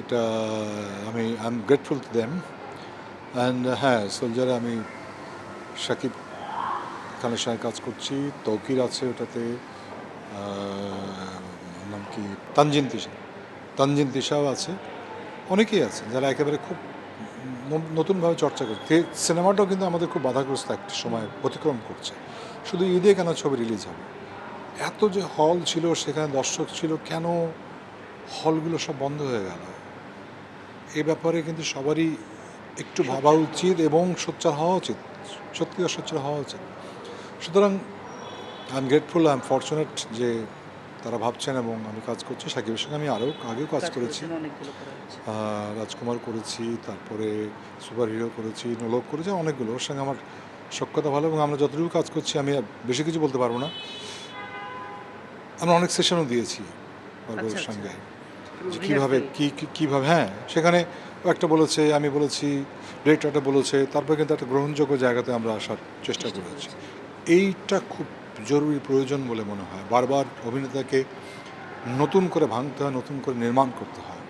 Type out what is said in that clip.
এটা আমি I am grateful to them and হ্যাঁ সোলজারে আমি সাকিব খানের সঙ্গে কাজ করছি, তৌকির আছে ওটাতে নাম কি? তানজিন তিশা। তানজিন তিশাও আছে, অনেকেই আছে যারা একেবারে খুব নতুনভাবে চর্চা করছে। সিনেমাটাও কিন্তু আমাদের খুব বাধাগ্রস্ত একটা সময় অতিক্রম করছে। শুধু ঈদে কেন ছবি রিলিজ হবে? এত যে হল ছিল, সেখানে দর্শক ছিল, কেন হলগুলো সব বন্ধ হয়ে গেল? এ ব্যাপারে কিন্তু সবারই একটু ভাবা উচিত এবং সোচ্চার হওয়া উচিত সত্যিকার সোচ্চার হওয়া উচিত। সুতরাং I am grateful I am fortunate যে তারা ভাবছেন এবং আমি কাজ করছি। সাকিবের সঙ্গে আমি আরও আগেও কাজ করেছি। রাজকুমার করেছি তারপরে সুপার হিরো করেছি নোলক করেছি অনেকগুলো। ওর সঙ্গে আমার সক্ষতা ভালো এবং আমরা যতটুকু কাজ করছি আমি বেশি কিছু বলতে পারব না। আমরা অনেক সেশনও দিয়েছি বরবরের আচ্ছা, সঙ্গে। কীভাবে কী কী- কীভাবে হ্যাঁ সেখানে একটা বলেছে আমি বলেছি ডিরেক্টরটা বলেছে তারপরে কিন্তু একটা গ্রহণযোগ্য জায়গাতে আমরা আসার চেষ্টা করেছি। এইটা খুব জরুরি প্রয়োজন বলে মনে হয়। বারবার অভিনেতাকে নতুন করে ভাঙতে হয় নতুন করে নির্মাণ করতে হয়।